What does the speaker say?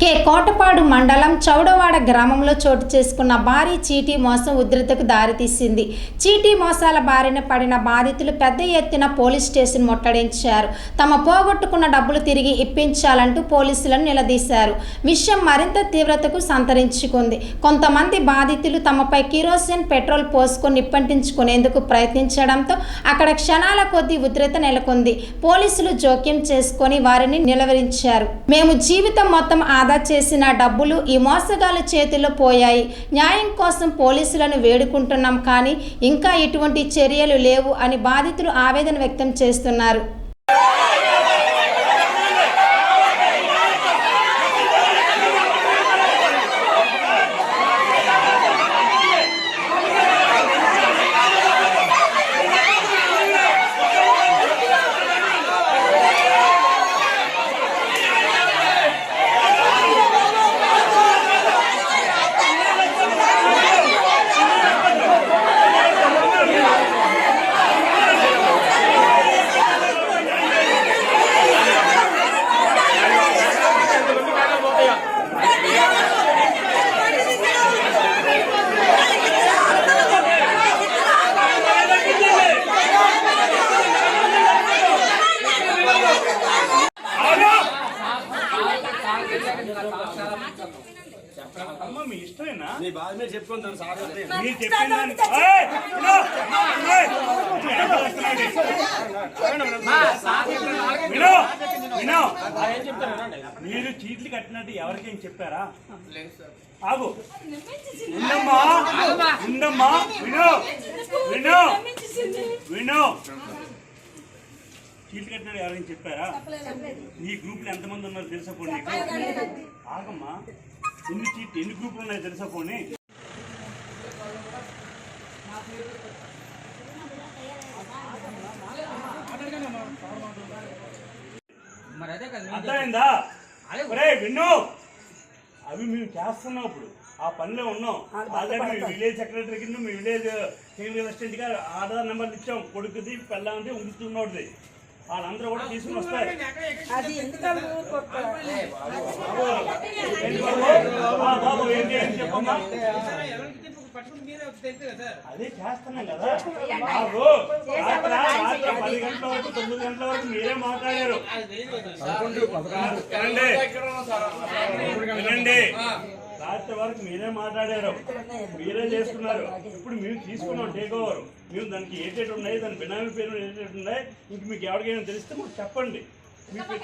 కే కోటపాడు మండలం చౌడవాడ గ్రామంలో చోటు చేసుకున్న భారీ చీటీ మోసం ఉధృతకు దారితీసింది. చీటీ మోసాల బారిన పడిన బాధితులు పెద్ద ఎత్తున పోలీస్ స్టేషన్ ముట్టడించారు. తమ పోగొట్టుకున్న డబ్బులు తిరిగి ఇప్పించాలంటూ పోలీసులను నిలదీశారు. విషయం మరింత తీవ్రతకు సంతరించుకుంది. కొంతమంది బాధితులు తమపై కిరోసిన్ పెట్రోల్ పోసుకొని నిప్పంటించుకునేందుకు ప్రయత్నించడంతో అక్కడ క్షణాల కొద్దీ ఉధృత నెలకొంది. పోలీసులు జోక్యం చేసుకొని వారిని నిలవరించారు. మేము జీవితం మొత్తం ఆదా చేసిన డబ్బులు ఈ మోసగాళ్ళ చేతిలో పోయాయి. న్యాయం కోసం పోలీసులను వేడుకుంటున్నాం కానీ ఇంకా ఇటువంటి చర్యలు లేవు అని బాధితులు ఆవేదన వ్యక్తం చేస్తున్నారు. అమ్మ మీ ఇష్టమేనా? నీ బాధ మీరు సార్. మీరు చెప్పిన చీట్లు కట్టినట్టు ఎవరికేం చెప్పారా? ఆగు. ఉండమ్మా ఉండమ్మా విను! విను! విను! చీట్లు కట్టినట్టు ఎవరికైనా చెప్పారా? నీ గ్రూప్లో ఎంతమంది ఉన్నారో తెలుసా పోనీ ఆగమ్మా. ఎన్ని చీట్ ఎన్ని గ్రూపులు ఉన్నాయో తెలుసా పోనీ? మరి అదే కదా అర్థమైందా? ఒరేయ్ విన్ను అవి మేము చేస్తున్నాం ఇప్పుడు. ఆ పనిలో ఉన్నాం. ఆల్రెడీ మీ విలేజ్ సెక్రటరీ కింద మీ విలేజ్గా ఆధార్ నెంబర్ ఇచ్చాం. కొడుకుది పెళ్ళాంది ఉంచుతున్నోడిది వాళ్ళందరూ కూడా తీసుకుని వస్తారు. ఏంటి బాబు? ఏంటి చెప్పమ్మా? అదే చేస్తున్నాం కదా. బాబు రాత్రి పది గంటల వరకు తొమ్మిది గంటల వరకు మీరే మాట్లాడారు. వినండి. లాస్ట్ వరకు మీరే మాట్లాడారు. మీరే చేసుకున్నారు ఇప్పుడు మేము తీసుకున్నాం టేక్ ఓవర్ మేము దానికి ఏటేటి ఉన్నాయి దాని బినామీ పేరు ఏటేటి ఉన్నాయి ఇంక మీకు ఎవరికైనా తెలిస్తే మాకు చెప్పండి. మీకు